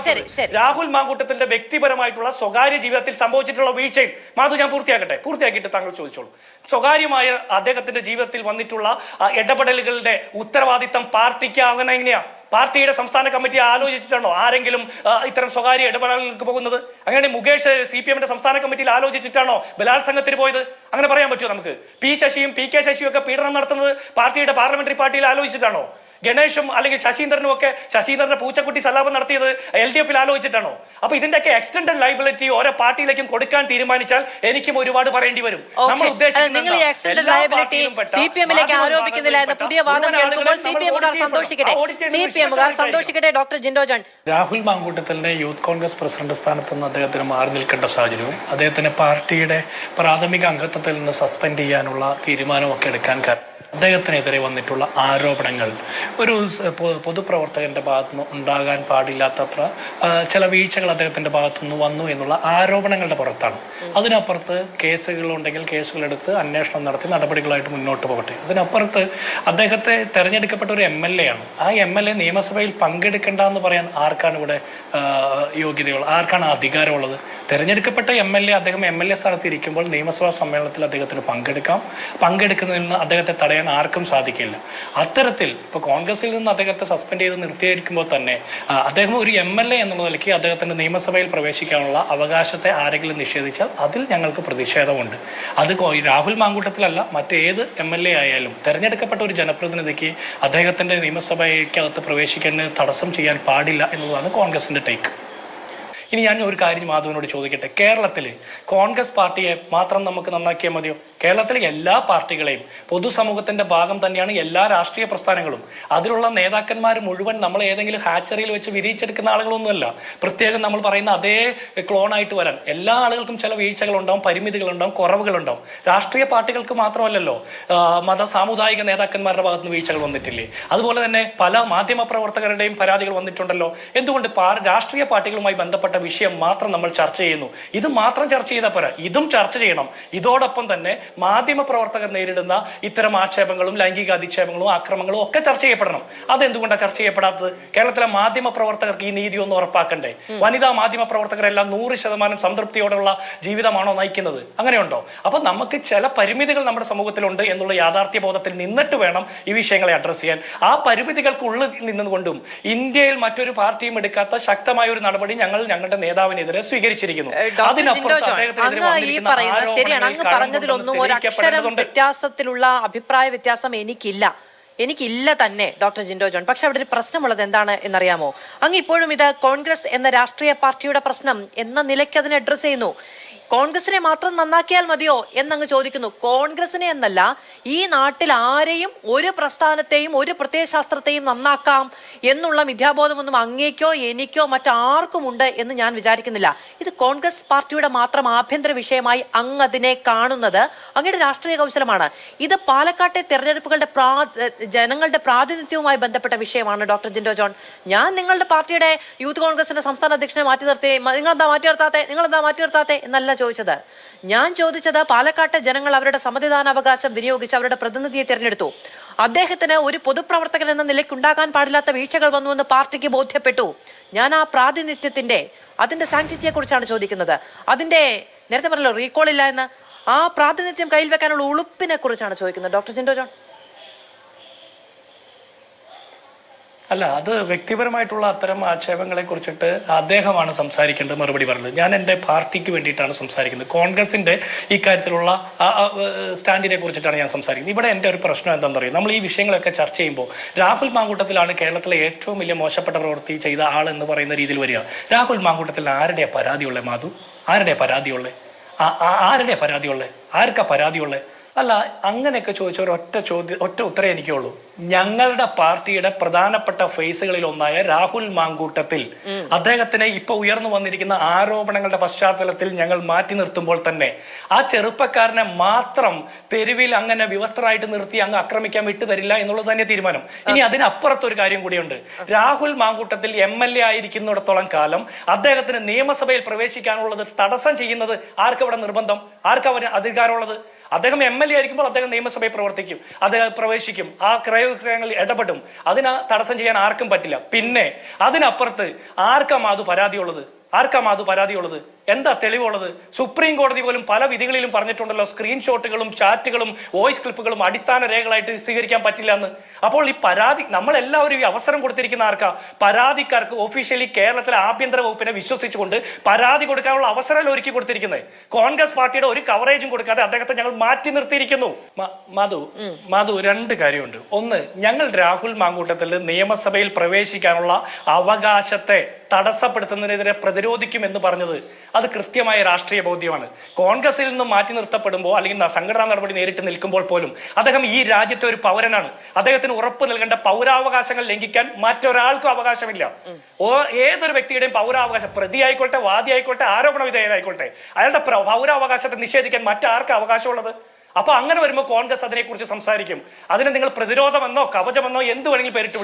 താമസിച്ചത് ശരി, ശരി. രാഹുൽ മാങ്കൂട്ടത്തിന്റെ വ്യക്തിപരമായിട്ടുള്ള സ്വകാര്യ ജീവിതത്തിൽ സംഭവിച്ചിട്ടുള്ള വീഴ്ചയിൽ മാധു ഞാൻ പൂർത്തിയാക്കട്ടെ? പൂർത്തിയാക്കിയിട്ട് താങ്കൾ ചോദിച്ചോളൂ. സ്വകാര്യമായ അദ്ദേഹത്തിന്റെ ജീവിതത്തിൽ വന്നിട്ടുള്ള ഇടപെടലുകളുടെ ഉത്തരവാദിത്തം പാർട്ടിക്ക് ആകുന്ന എങ്ങനെയാ? പാർട്ടിയുടെ സംസ്ഥാന കമ്മിറ്റി ആലോചിച്ചിട്ടാണോ ആരെങ്കിലും ഇത്തരം സ്വകാര്യ ഇടപെടലുകൾക്ക് പോകുന്നത്? അങ്ങനെ മുകേഷ് സി പി എമ്മിന്റെ സംസ്ഥാന കമ്മിറ്റിയിൽ ആലോചിച്ചിട്ടാണോ ബലാത്സംഗത്തിന് പോയത്? അങ്ങനെ പറയാൻ പറ്റുമോ നമുക്ക്? പി ശശിയും പി കെ ശശിയും ഒക്കെ പീഡനം നടത്തുന്നത് പാർട്ടിയുടെ പാർലമെന്ററി പാർട്ടിയിൽ ആലോചിച്ചിട്ടാണോ? ഗണേഷും അല്ലെങ്കിൽ ശശീന്ദ്രനും ഒക്കെ ശശീന്ദ്രന്റെ പൂച്ചക്കുട്ടി സലാപം നടത്തിയത് എൽ ഡി എഫിൽ ആലോചിച്ചിട്ടാണോ? അപ്പൊ ഇതിന്റെയൊക്കെ എക്സ്റ്റൻഡ് ലൈബിലിറ്റി ഓരോ പാർട്ടിയിലേക്കും കൊടുക്കാൻ തീരുമാനിച്ചാൽ എനിക്കും ഒരുപാട് പറയേണ്ടി വരും. നമ്മൾ ഉദ്ദേശിക്കുന്നത് ഡോക്ടർ ജിൻഡോ ജോൺ. രാഹുൽ മാങ്കൂട്ടത്തിന്റെ യൂത്ത് കോൺഗ്രസ് പ്രസിഡന്റ് സ്ഥാനത്ത് നിന്ന് അദ്ദേഹത്തിന് മാറി നിൽക്കേണ്ട സാഹചര്യവും അദ്ദേഹത്തിന് പാർട്ടിയുടെ പ്രാഥമിക അംഗത്വത്തിൽ നിന്ന് സസ്പെൻഡ് ചെയ്യാനുള്ള തീരുമാനമൊക്കെ എടുക്കാൻ കാരണം അദ്ദേഹത്തിനെതിരെ വന്നിട്ടുള്ള ആരോപണങ്ങൾ. ഒരു പൊതുപ്രവർത്തകന്റെ ഭാഗത്തുനിന്ന് ഉണ്ടാകാൻ പാടില്ലാത്തത്ര ചില വീഴ്ചകൾ അദ്ദേഹത്തിന്റെ ഭാഗത്തുനിന്ന് വന്നു എന്നുള്ള ആരോപണങ്ങളുടെ പുറത്താണ്. അതിനപ്പുറത്ത് കേസുകളുണ്ടെങ്കിൽ കേസുകളെടുത്ത് അന്വേഷണം നടത്തി നടപടികളായിട്ട് മുന്നോട്ട് പോകട്ടെ. അതിനപ്പുറത്ത് അദ്ദേഹത്തെ തെരഞ്ഞെടുക്കപ്പെട്ട ഒരു എം എൽ എ ആണ്. ആ എം എൽ എ നിയമസഭയിൽ പങ്കെടുക്കേണ്ട എന്ന് പറയാൻ ആർക്കാണ് ഇവിടെ യോഗ്യതയുള്ളത്? ആർക്കാണ് അധികാരമുള്ളത്? തെരഞ്ഞെടുക്കപ്പെട്ട എം എൽ എ അദ്ദേഹം എം എൽ എ സ്ഥാനത്ത് ഇരിക്കുമ്പോൾ നിയമസഭാ സമ്മേളനത്തിൽ അദ്ദേഹത്തിന് പങ്കെടുക്കാം. പങ്കെടുക്കുന്നതിൽ നിന്ന് അദ്ദേഹത്തെ തടയാൻ ആർക്കും സാധിക്കില്ല. അത്തരത്തിൽ ഇപ്പോൾ കോൺഗ്രസിൽ നിന്ന് അദ്ദേഹത്തെ സസ്പെൻഡ് ചെയ്ത് നിർത്തിയിരിക്കുമ്പോൾ തന്നെ അദ്ദേഹം ഒരു എം എൽ എ എന്നുള്ള നിലയ്ക്ക് അദ്ദേഹത്തിന്റെ നിയമസഭയിൽ പ്രവേശിക്കാനുള്ള അവകാശത്തെ ആരെങ്കിലും നിഷേധിച്ചാൽ അതിൽ ഞങ്ങൾക്ക് പ്രതിഷേധമുണ്ട്. അത് രാഹുൽ മാങ്കൂട്ടത്തിലല്ല മറ്റേത് എം എൽ എ ആയാലും തെരഞ്ഞെടുക്കപ്പെട്ട ഒരു ജനപ്രതിനിധിക്ക് അദ്ദേഹത്തിന്റെ നിയമസഭയ്ക്കകത്ത് പ്രവേശിക്കാൻ തടസ്സം ചെയ്യാൻ പാടില്ല എന്നുള്ളതാണ് കോൺഗ്രസിന്റെ ടേക്ക്. ഇനി ഞാൻ ഒരു കാര്യം മാധവനോട് ചോദിക്കട്ടെ? കേരളത്തിൽ കോൺഗ്രസ് പാർട്ടിയെ മാത്രം നമുക്ക് നന്നാക്കിയാൽ മതിയോ? കേരളത്തിലെ എല്ലാ പാർട്ടികളെയും പൊതുസമൂഹത്തിന്റെ ഭാഗം തന്നെയാണ് എല്ലാ രാഷ്ട്രീയ പ്രസ്ഥാനങ്ങളും. അതിലുള്ള നേതാക്കന്മാർ മുഴുവൻ നമ്മൾ ഏതെങ്കിലും ഹാച്ചറിയിൽ വെച്ച് വിരിയിച്ചെടുക്കുന്ന ആളുകളൊന്നുമല്ല. പ്രത്യേകം നമ്മൾ പറയുന്ന അതേ ക്ലോൺ ആയിട്ട് വരാൻ എല്ലാ ആളുകൾക്കും ചില വീഴ്ചകളുണ്ടാവും പരിമിതികളുണ്ടാവും കുറവുകളുണ്ടാവും. രാഷ്ട്രീയ പാർട്ടികൾക്ക് മാത്രമല്ലല്ലോ മത സാമുദായിക നേതാക്കന്മാരുടെ ഭാഗത്ത് നിന്ന് വീഴ്ചകൾ വന്നിട്ടില്ലേ? അതുപോലെ തന്നെ പല മാധ്യമ പ്രവർത്തകരുടെയും പരാതികൾ വന്നിട്ടുണ്ടല്ലോ. എന്തുകൊണ്ട് രാഷ്ട്രീയ പാർട്ടികളുമായി ബന്ധപ്പെട്ട വിഷയം മാത്രം നമ്മൾ ചർച്ച ചെയ്യുന്നു? ഇത് മാത്രം ചർച്ച ചെയ്താൽ പോരാ. ഇതും ചർച്ച ചെയ്യണം. ഇതോടൊപ്പം തന്നെ മാധ്യമ പ്രവർത്തകർ നേരിടുന്ന ഇത്തരം ആക്ഷേപങ്ങളും ലൈംഗിക അധിക്ഷേപങ്ങളും ആക്രമങ്ങളും ഒക്കെ ചർച്ച ചെയ്യപ്പെടണം. അതെന്തുകൊണ്ടാണ് ചർച്ച ചെയ്യപ്പെടാത്തത്? കേരളത്തിലെ മാധ്യമ പ്രവർത്തകർക്ക് ഈ നീതി ഒന്ന് ഉറപ്പാക്കണ്ടേ? വനിതാ മാധ്യമ പ്രവർത്തകരെല്ലാം നൂറ് ശതമാനം സംതൃപ്തിയോടെയുള്ള ജീവിതമാണോ നയിക്കുന്നത്? അങ്ങനെയുണ്ടോ? അപ്പൊ നമുക്ക് ചില പരിമിതികൾ നമ്മുടെ സമൂഹത്തിലുണ്ട് എന്നുള്ള യാഥാർത്ഥ്യ ബോധത്തിൽ നിന്നിട്ട് വേണം ഈ വിഷയങ്ങളെ അഡ്രസ് ചെയ്യാൻ. ആ പരിമിതികൾക്കുള്ളിൽ നിന്നുകൊണ്ടും ഇന്ത്യയിൽ മറ്റൊരു പാർട്ടിയും എടുക്കാത്ത ശക്തമായ ഒരു നടപടി ഞങ്ങൾ ഞങ്ങളുടെ നേതാവിനെതിരെ സ്വീകരിച്ചിരിക്കുന്നു. അതിനപ്പുറം അതിനപ്പുറത്ത് അദ്ദേഹത്തിനെതിരെ വന്നിരിക്കുന്ന ആരോപണങ്ങൾ അക്ഷരം വ്യത്യാസത്തിലുള്ള അഭിപ്രായ വ്യത്യാസം എനിക്കില്ല. എനിക്കില്ല തന്നെ ഡോക്ടർ ജിൻഡോ ജോൺ. പക്ഷെ അവിടെ ഒരു പ്രശ്നമുള്ളത് എന്താണ് എന്നറിയാമോ? അങ്ങ് ഇപ്പോഴും ഇത് കോൺഗ്രസ് എന്ന രാഷ്ട്രീയ പാർട്ടിയുടെ പ്രശ്നം എന്ന നിലയ്ക്ക് അതിനെ അഡ്രസ് ചെയ്യുന്നു. കോൺഗ്രസിനെ മാത്രം നന്നാക്കിയാൽ മതിയോ എന്നങ്ങ് ചോദിക്കുന്നു. കോൺഗ്രസിനെ എന്നല്ല ഈ നാട്ടിൽ ആരെയും ഒരു പ്രസ്ഥാനത്തെയും ഒരു പ്രത്യയശാസ്ത്രത്തെയും നന്നാക്കാം എന്നുള്ള മിഥ്യാബോധമൊന്നും അങ്ങേക്കോ എനിക്കോ മറ്റാർക്കും ഉണ്ട് എന്ന് ഞാൻ വിചാരിക്കുന്നില്ല. ഇത് കോൺഗ്രസ് പാർട്ടിയുടെ മാത്രം ആഭ്യന്തര വിഷയമായി അങ്ങ് അതിനെ കാണുന്നത് അങ്ങയുടെ രാഷ്ട്രീയ കൗശലമാണ്. ഇത് പാലക്കാട്ടെ തെരഞ്ഞെടുപ്പുകളുടെ പ്രാ ജനങ്ങളുടെ പ്രാതിനിധ്യവുമായി ബന്ധപ്പെട്ട വിഷയമാണ് ഡോക്ടർ ജിൻഡോ ജോൺ. ഞാൻ നിങ്ങളുടെ പാർട്ടിയുടെ യൂത്ത് കോൺഗ്രസിന്റെ സംസ്ഥാന അധ്യക്ഷനെ മാറ്റി നിർത്തി. നിങ്ങൾ എന്താ മാറ്റി നിർത്താത്തെ? നിങ്ങൾ എന്താ മാറ്റി നിർത്താത്തെ? എന്നല്ല ചോദിച്ചത്. ഞാൻ ചോദിച്ചത് പാലക്കാട്ടെ ജനങ്ങൾ അവരുടെ സമ്മതിദാനാവകാശം വിനിയോഗിച്ച് അവരുടെ പ്രതിനിധിയെ തിരഞ്ഞെടുത്തു. അദ്ദേഹത്തിന് ഒരു പൊതുപ്രവർത്തകൻ എന്ന നിലയ്ക്ക് ഉണ്ടാകാൻ പാടില്ലാത്ത വീഴ്ചകൾ വന്നുവെന്ന് പാർട്ടിക്ക് ബോധ്യപ്പെട്ടു. ഞാൻ ആ പ്രാതിനിധ്യത്തിന്റെ അതിന്റെ സാന്നിധ്യത്തെ കുറിച്ചാണ് ചോദിക്കുന്നത്. അതിന്റെ നേരത്തെ പറഞ്ഞല്ലോ റീകോൾ ഇല്ല എന്ന്. ആ പ്രാതിനിധ്യം കയ്യിൽ വെക്കാനുള്ള ഉളുപ്പിനെ കുറിച്ചാണ് ചോദിക്കുന്നത്. Doctor Jinto John. അല്ല അത് വ്യക്തിപരമായിട്ടുള്ള അത്തരം ആക്ഷേപങ്ങളെ കുറിച്ചിട്ട് അദ്ദേഹമാണ് സംസാരിക്കേണ്ടത് മറുപടി പറഞ്ഞത്. ഞാൻ എന്റെ പാർട്ടിക്ക് വേണ്ടിയിട്ടാണ് സംസാരിക്കുന്നത്. കോൺഗ്രസിന്റെ ഇക്കാര്യത്തിലുള്ള സ്റ്റാൻഡിനെ കുറിച്ചിട്ടാണ് ഞാൻ സംസാരിക്കുന്നത്. ഇവിടെ എന്റെ ഒരു പ്രശ്നം എന്താണെന്ന് അറിയാം നമ്മൾ ഈ വിഷയങ്ങളൊക്കെ ചർച്ച ചെയ്യുമ്പോൾ രാഹുൽ മാങ്കൂട്ടത്തിലാണ് കേരളത്തിലെ ഏറ്റവും വലിയ മോശപ്പെട്ട പ്രവൃത്തി ചെയ്ത ആൾ എന്ന് പറയുന്ന രീതിയിൽ വരിക. രാഹുൽ മാങ്കൂട്ടത്തിൽ ആരുടെ പരാതിയുള്ളത് മാധു? ആരുടെ പരാതിയുള്ളത് ആരുടെ പരാതിയുള്ളത് ആർക്കാ പരാതിയുള്ളത് അല്ല അങ്ങനെയൊക്കെ ചോദിച്ച ഒറ്റ ചോദ്യം ഒറ്റ ഉത്തരം എനിക്കുള്ളൂ. ഞങ്ങളുടെ പാർട്ടിയുടെ പ്രധാനപ്പെട്ട ഫേസുകളിൽ ഒന്നായ രാഹുൽ മാങ്കൂട്ടത്തിൽ. അദ്ദേഹത്തിന് ഇപ്പൊ ഉയർന്നു വന്നിരിക്കുന്ന ആരോപണങ്ങളുടെ പശ്ചാത്തലത്തിൽ ഞങ്ങൾ മാറ്റി നിർത്തുമ്പോൾ തന്നെ ആ ചെറുപ്പക്കാരനെ മാത്രം തെരുവിൽ അങ്ങനെ വിവസ്ത്രമായിട്ട് നിർത്തി അങ്ങ് ആക്രമിക്കാൻ വിട്ടുതരില്ല എന്നുള്ളത് തന്നെ തീരുമാനം. ഇനി അതിനപ്പുറത്തൊരു കാര്യം കൂടിയുണ്ട്. Rahul Mankoottathil M L A ആയിരിക്കുന്നിടത്തോളം കാലം അദ്ദേഹത്തിന് നിയമസഭയിൽ പ്രവേശിക്കാനുള്ളത് തടസ്സം ചെയ്യുന്നത് ആർക്കവിടെ നിർബന്ധം? ആർക്കവന് അധികാരമുള്ളത്? അദ്ദേഹം എം എൽ എ ആയിരിക്കുമ്പോൾ അദ്ദേഹം നിയമസഭയിൽ പ്രവർത്തിക്കും. അദ്ദേഹം പ്രവേശിക്കും. ആ ക്രയ കാര്യങ്ങളിൽ ഇടപെടും. അതിന് തടസ്സം ചെയ്യാൻ ആർക്കും പറ്റില്ല. പിന്നെ അതിനപ്പുറത്ത് ആർക്കാ അത് പരാതിയുള്ളത്? ആർക്കാ മാധു പരാതിയുള്ളത്? എന്താ തെളിവുള്ളത്? സുപ്രീം കോടതി പോലും പല വിധികളിലും പറഞ്ഞിട്ടുണ്ടല്ലോ സ്ക്രീൻഷോട്ടുകളും ചാറ്റുകളും വോയിസ് ക്ലിപ്പുകളും അടിസ്ഥാന രേഖകളായിട്ട് സ്വീകരിക്കാൻ പറ്റില്ല എന്ന്. അപ്പോൾ ഈ പരാതി നമ്മളെല്ലാവരും ഈ അവസരം കൊടുത്തിരിക്കുന്ന ആർക്കാ? പരാതിക്കാർക്ക് ഒഫീഷ്യലി കേരളത്തിലെ ആഭ്യന്തര വകുപ്പിനെ വിശ്വസിച്ചുകൊണ്ട് പരാതി കൊടുക്കാനുള്ള അവസരം ഒരുക്കി കൊടുത്തിരിക്കുന്നത്. കോൺഗ്രസ് പാർട്ടിയുടെ ഒരു കവറേജും കൊടുക്കാതെ അദ്ദേഹത്തെ ഞങ്ങൾ മാറ്റി നിർത്തിയിരിക്കുന്നു. മാധു മാധു മധു രണ്ട് കാര്യമുണ്ട്. ഒന്ന് ഞങ്ങൾ രാഹുൽ മാങ്കൂട്ടത്തിൽ നിയമസഭയിൽ പ്രവേശിക്കാനുള്ള അവകാശത്തെ തടസ്സപ്പെടുത്തുന്നതിനെതിരെ പ്രതിരോധിക്കുമെന്ന് പറഞ്ഞത് അത് കൃത്യമായ രാഷ്ട്രീയ ബോധ്യമാണ്. കോൺഗ്രസിൽ നിന്ന് മാറ്റി നിർത്തപ്പെടുമ്പോൾ അല്ലെങ്കിൽ സംഘടനാ നടപടി നേരിട്ട് നിൽക്കുമ്പോൾ പോലും അദ്ദേഹം ഈ രാജ്യത്തെ ഒരു പൗരനാണ്. അദ്ദേഹത്തിന് ഉറപ്പ് നൽകേണ്ട പൗരാവകാശങ്ങൾ ലംഘിക്കാൻ മറ്റൊരാൾക്കും അവകാശമില്ല. ഓ ഏതൊരു വ്യക്തിയുടെയും പൗരാവകാശം പ്രതി ആയിക്കോട്ടെ വാദി ആയിക്കോട്ടെ ആരോപണ വിധേയനായിക്കോട്ടെ അയാളുടെ പ്ര- പൗരാവകാശത്തെ നിഷേധിക്കാൻ മറ്റാർക്കും അവകാശമുള്ളത്? അപ്പൊ അങ്ങനെ വരുമ്പോൾ കോൺഗ്രസ് അതിനെക്കുറിച്ച് സംസാരിക്കും. അതിന് നിങ്ങൾ പ്രതിരോധമെന്നോ കവചമെന്നോ എന്ത് വേണമെങ്കിലും പേരിട്ട്.